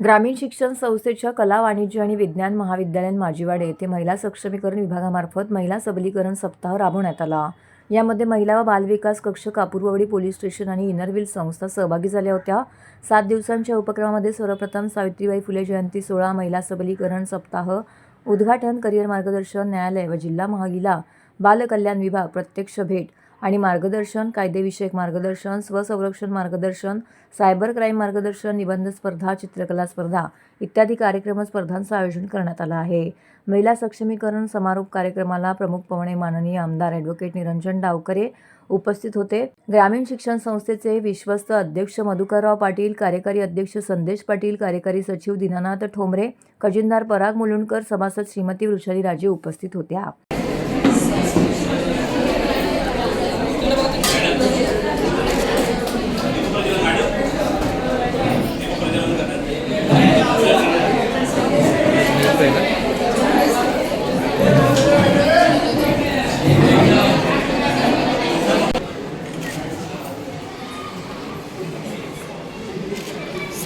ग्रामीण शिक्षण संस्थेच्या कला वाणिज्य आणि विज्ञान महाविद्यालयीन माजीवाडे येथे महिला सक्षमीकरण विभागामार्फत महिला सबलीकरण सप्ताह राबवण्यात आला. यामध्ये महिला व बालविकास कक्ष कापूरवडी पोलीस स्टेशन आणि इनरव्हील संस्था सहभागी झाल्या होत्या. सात दिवसांच्या उपक्रमामध्ये सर्वप्रथम सावित्रीबाई फुले जयंती सोहळा महिला सबलीकरण सप्ताह उद्घाटन करिअर मार्गदर्शन न्यायालय व जिल्हा महिला बालकल्याण विभाग प्रत्यक्ष भेट आणि मार्गदर्शन कायदेविषयक मार्गदर्शन स्वसंरक्षण मार्गदर्शन सायबर क्राईम मार्गदर्शन निबंध स्पर्धा चित्रकला स्पर्धा इत्यादी कार्यक्रम स्पर्धांचं आयोजन करण्यात आलं आहे. महिला सक्षमीकरण समारोप कार्यक्रमाला प्रमुख पवणे माननीय आमदार ॲडव्होकेट निरंजन डावकरे उपस्थित होते. ग्रामीण शिक्षण संस्थेचे विश्वस्त अध्यक्ष मधुकरराव पाटील कार्यकारी अध्यक्ष संदेश पाटील कार्यकारी सचिव दिनानाथ ठोंबरे खजिनदार पराग मुलुंडकर सभासद श्रीमती वृषाली राजे उपस्थित होत्या.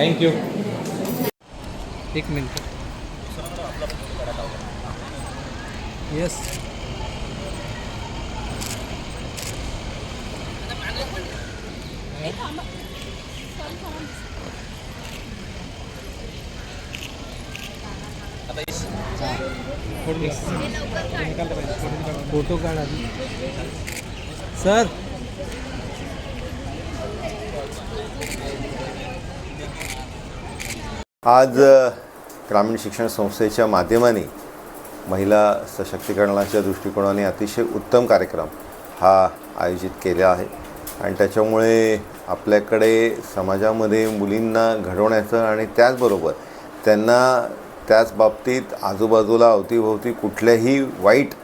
थँक्यू एक मिनिट. येस फोटो काढा सर. आज ग्रामीण शिक्षण संस्थेच्या माध्यमाने महिला सशक्तीकरणाच्या दृष्टिकोनाने अतिशय उत्तम कार्यक्रम हा आयोजित केला आहे. आणि त्याच्यामुळे आपल्याकडे समाजामध्ये मुलींना घडवण्याचं आणि त्याचबरोबर त्यांना त्याच बाबतीत आजूबाजूला अवतीभोवती कुठल्याही वाईट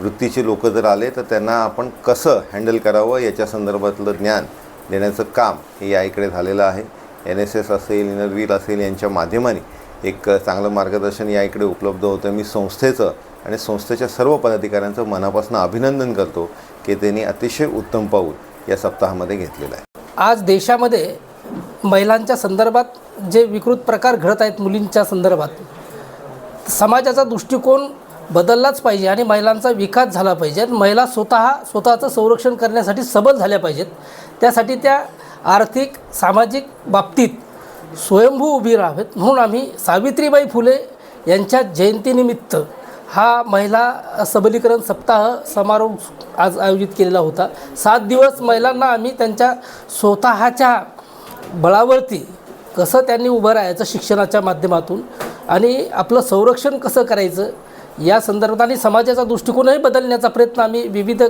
वृत्तीचे लोक जर आले तर त्यांना आपण कसं हँडल करावं याच्या संदर्भातलं ज्ञान देण्याचं काम हे या इकडे झालेलं आहे. एन एस एस असेल इनरव्हील असेल यांच्या माध्यमाने एक चांगलं मार्गदर्शन या इकडे उपलब्ध होतं. मी संस्थेचं आणि संस्थेच्या सर्व पदाधिकाऱ्यांचं मनापासून अभिनंदन करतो की त्यांनी अतिशय उत्तम पाऊल या सप्ताहामध्ये घेतलेलं आहे. आज देशामध्ये महिलांच्या संदर्भात जे विकृत प्रकार घडत आहेत मुलींच्या संदर्भात समाजाचा दृष्टिकोन बदललाच पाहिजे आणि महिलांचा विकास झाला पाहिजे. महिला स्वतः स्वतःचं संरक्षण करण्यासाठी सबल झाल्या पाहिजेत. त्यासाठी त्या आर्थिक सामाजिक बाबतीत स्वयंभू उभी राहावेत. म्हणून आम्ही सावित्रीबाई फुले यांच्या जयंतीनिमित्त हा महिला सबलीकरण सप्ताह समारोह आज आयोजित केलेला होता. सात दिवस महिलांना आम्ही त्यांच्या स्वतःच्या बळावरती कसं त्यांनी उभं राहायचं शिक्षणाच्या माध्यमातून आणि आपलं संरक्षण कसं करायचं या संदर्भात आणि समाजाचा दृष्टिकोनही बदलण्याचा प्रयत्न आम्ही विविध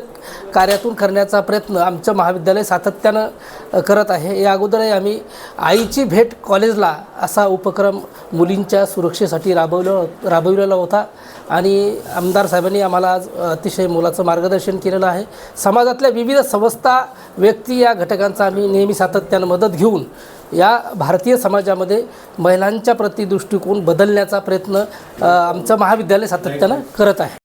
कार्यातून करण्याचा प्रयत्न आमचं महाविद्यालय सातत्यानं करत आहे. या अगोदरही आम्ही आईची भेट कॉलेजला असा उपक्रम मुलींच्या सुरक्षेसाठी राबवलं राबविलेला होता. आणि आमदार साहेबांनी आम्हाला आज अतिशय मोलाचं मार्गदर्शन केलेलं आहे. समाजातल्या विविध संस्था व्यक्ती या घटकांचा आम्ही नेहमी सातत्यानं मदत घेऊन या भारतीय समाजामध्ये महिलांच्या प्रति दृष्टिकोन बदलण्याचा प्रयत्न आमचं महाविद्यालय सातत्यानं करत आहे.